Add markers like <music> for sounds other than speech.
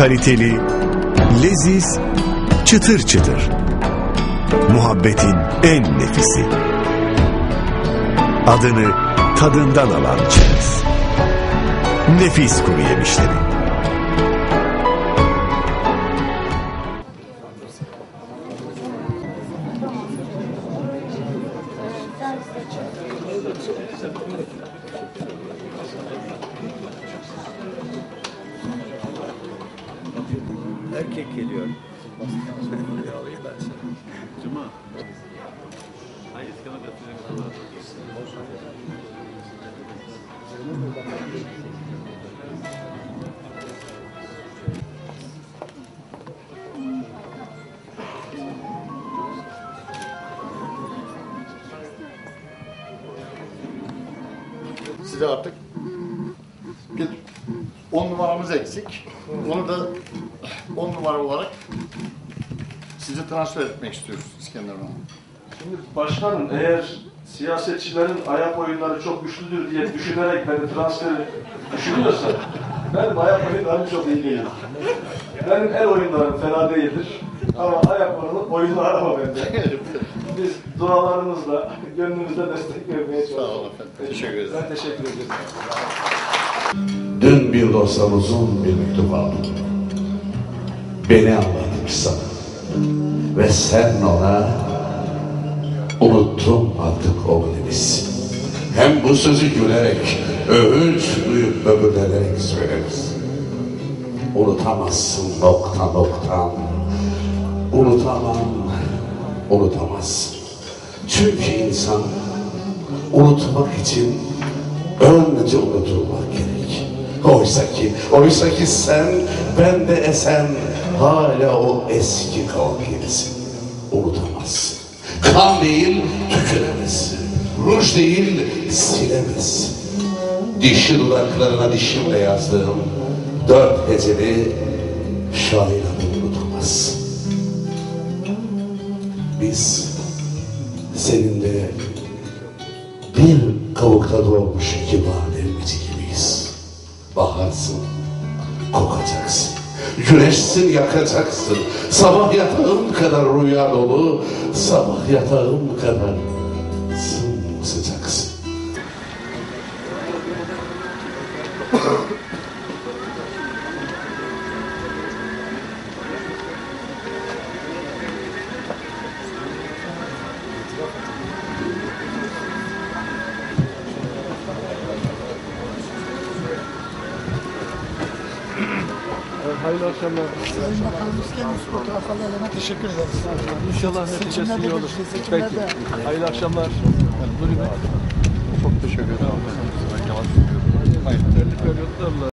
Kaliteli, leziz, çıtır çıtır. Muhabbetin en nefisi. Adını tadından alan çerez. Nefis kuru yemişleri. Erkek geliyor. Cuma. Hangi iskana katılacak? size artık bir 10 numaramız eksik. Onu da 10 numara olarak size transfer etmek istiyoruz İskender Hanım. Şimdi başkanım eğer siyasetçilerin ayak oyunları çok güçlüdür diye düşünerek beni transferi düşünüyorsa benim ayak oyunlarım çok iyi değil. Benim el oyunlarım fena değildir. Ama ayak oyunu, oyunu arama bende. <laughs> Biz dualarımızla, <laughs> gönlümüzde destek vermeye Sağ çalışıyoruz. olun efendim. Teşekkür ederim. Ben teşekkür ederim. Dün bir dosttan uzun bir mektup aldım. Beni anlatmış sana. Ve sen ona unuttum artık oğlu demişsin. Hem bu sözü gülerek, övünç duyup böbürlenerek söyleriz. Unutamazsın nokta noktan. Unutamam, unutamazsın. Çünkü insan unutmak için önce unutulmak gerek. Oysa ki, oysa ki sen, ben de esen, hala o eski kavak gibisin. Unutamazsın. Kan değil, tüküremezsin. Ruj değil, silemezsin. Dişi dudaklarına dişimle yazdığım dört heceli şair adını unutamazsın. Biz seninle bir kavukta doğmuş iki bademci gibiyiz. Baharsın, kokacaksın. Güneşsin, yakacaksın. Sabah yatağım kadar rüya dolu, sabah yatağım kadar sımsıcaksın. Hayırlı akşamlar. Sayın Bakanımız kendisi fotoğraf alalım. Teşekkür ederiz. İnşallah neticesi iyi olur. Peki. Hayırlı akşamlar. Buyurun. Çok teşekkür ederim. Ben yalan söylüyorum. Hayır. Belli periyotlarla